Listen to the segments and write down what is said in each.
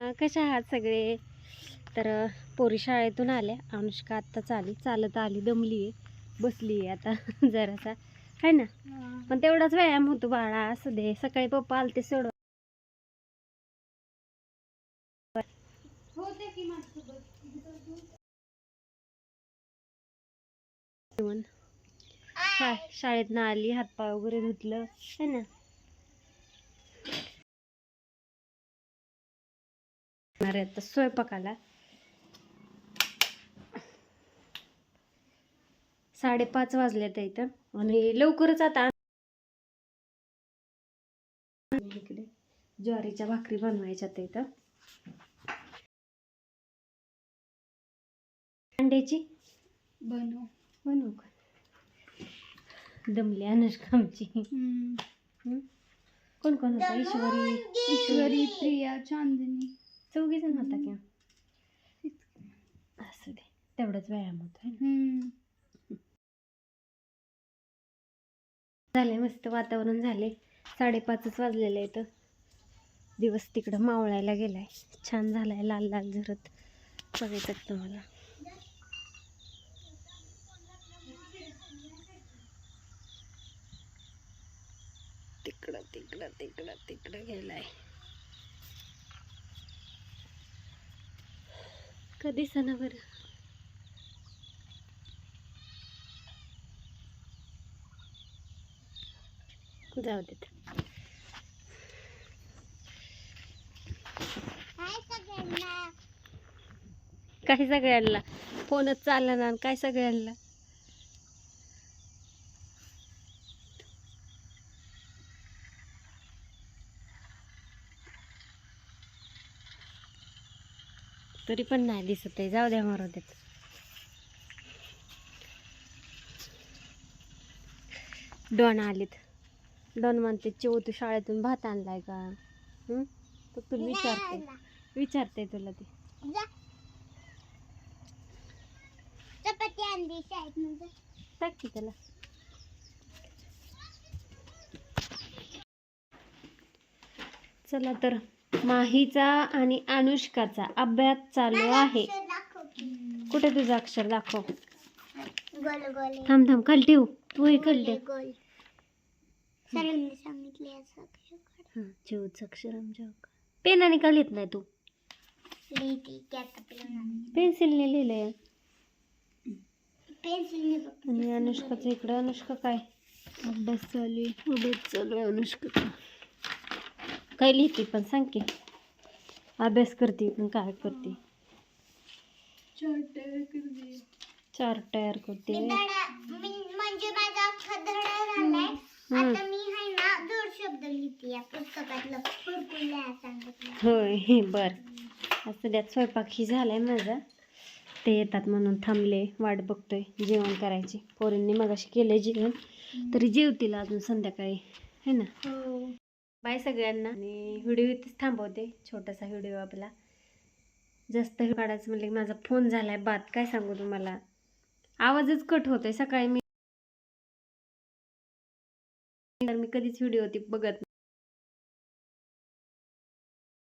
कशा आहात सगळे? तर पोरी शाळेतून आल्या. अनुष्का आत्ताच आली चालत आली दमली आहे बसली आहे आता जरासा. आहे ना? पण तेवढाच व्यायाम होतो बाळा असू दे. सकाळी पप्पा आलते सोड शाळेतनं आली हातपाय वगैरे धुतलं. है ना? येणार आहे आता स्वयंपाकाला. साडेपाच वाजले तर इथं. आणि लवकरच आता इकडे ज्वारीच्या भाकरी बनवायच्या त्या इथं. अंड्याची? बनव. बनवू का? दमली अनुष्का आमची? कोण कोण होता? ईश्वरी ईश्वरी प्रिया चांदनी. चौघी जण होता की असू दे तेवढाच व्यायाम होतो आहे झाले मस्त वातावरण झाले साडेपाचच वाजलेले आहेत. दिवस तिकडं मावळायला गेलाय. छान झालाय लाल लाल झरत. बघायचं तुम्हाला. तिकडं तिकडं तिकडं तिकडं गेलाय. कधी सणा बरं जाऊ देत. काय सगळ्यांना? फोनच चालला ना काय सगळ्यांना? तरी पण नाही दिसत आहे. जाऊ द्या मारू देत. डॉन आलीत. डॉन म्हणते चिव तू शाळेतून भात आणलाय का? तर तुला विचारते. विचारते तुला ती. चपाती आणली शाळेत म्हणजे टाक की त्याला. चला तर. माहीचा आणि अनुष्काचा अभ्यास चालू आहे. कुठे तुझं अक्षर दाखव? थांब थांब खाली ठेव. तू हे खाली ठेव. हां चिवचं अक्षर आमच्या पेनाने का लिहित नाही तू. पेन्सिलने लिहिलंय. आणि अनुष्काचं इकडं अनुष्का काय? अभ्यास चालू आहे. अभ्यास चालू आहे अनुष्काचा. काय लिहिते पण सांग की. अभ्यास करते पण काय करते. चार तयार करते. म्हणजे माझा अख्खा धडा झालाय. हम्म. आता मी आहे ना जोड शब्द लिहिते या पुस्तकातलं. भरपूर लिहायला सांगितलं. होय बर. असं द्यात स्वयंपाक ही झालाय माझा. ते येतात म्हणून थांबले वाट बघतोय जेवण करायची. पोरींनी मगाशी केलंय जेवण. तरी जेवतील अजून संध्याकाळी. है ना? हो. बाय सगळ्यांना. आणि व्हिडिओ इथेच थांबवते छोटासा व्हिडिओ आपला. जास्त काढायचं म्हणलं की माझा फोन झालाय बात काय सांगू तुम्हाला? आवाजच कट होतोय सकाळी मी तर मी कधीच व्हिडिओ ती बघत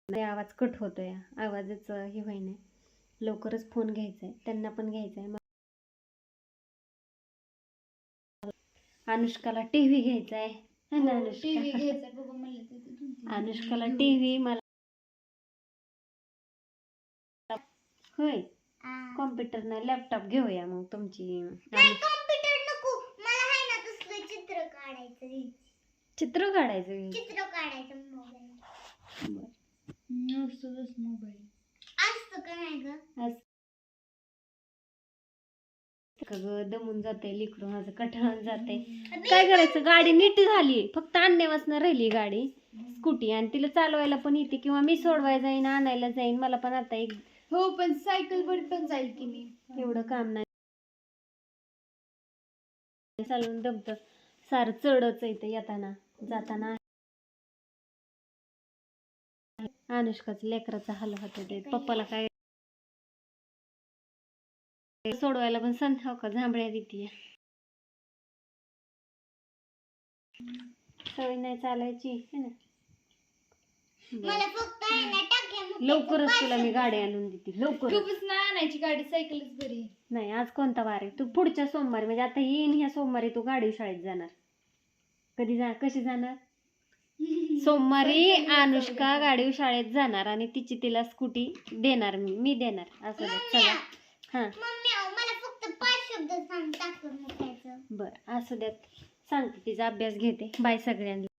नाही. आवाज कट होतोय आवाजच हे होईना. लवकरच फोन घ्यायचा आहे त्यांना पण घ्यायचा आहे अनुष्काला टी व्ही घ्यायचा आहे ना टीव्ही अनुष्का. घ्यायचा बघू म्हणलं तर ते दोन तीन अनुष्काला टी व्ही मला होय. कॉम्प्युटर नाही लॅपटॉप घेऊया मग तुमची. नाही आणि कॉम्प्युटर नको. मला आहे ना तसलं चित्र काढायचं चित्र काढायचं चित्र काढायचं मोबाईल बरं. मोबाईल. असतं का नाही ग? आज ग? दमून जाते लिकरू माझं कठाळून जाते काय करायचं? गाडी नीट झाली. फक्त आणण्यावासनं राहिली गाडी. स्कूटी आणि तिला चालवायला पण येते किंवा मी सोडवायला जाईन आणायला जाईन. मला पण आता एक हो पण सायकल वर पण जाईल की मी. एवढं काम नाही. चालवून दमतं. सारं चढच येतं येताना. जाताना अनुष्काचं लेकराचा हाल होतो पप्पाला काय सोडवायला पण सण हो का? झांबड्या देते सवय नाही चालायची है ना? मला फक्त आहे ना टाक्या मुक्याचं लवकरच तुला मी गाडी आणून देते लवकरच. खूपच नाही आणायची गाडी सायकलच बरी नाही आज कोणता वार आहे? तू पुढच्या सोमवारी म्हणजे आता येईन ह्या सोमवारी तू गाडी शाळेत जाणार. कधी जा कशी जाणार? सोमवारी अनुष्का गाडी शाळेत जाणार आणि तिची तिला स्कूटी देणार मी मी देणार. असं नाही. चला. हां. मम्मी पाच शब्द सांग टाक्या मुक्याचं बरं असू द्यात सांगते तिचा अभ्यास घेते बाय सगळ्यांना.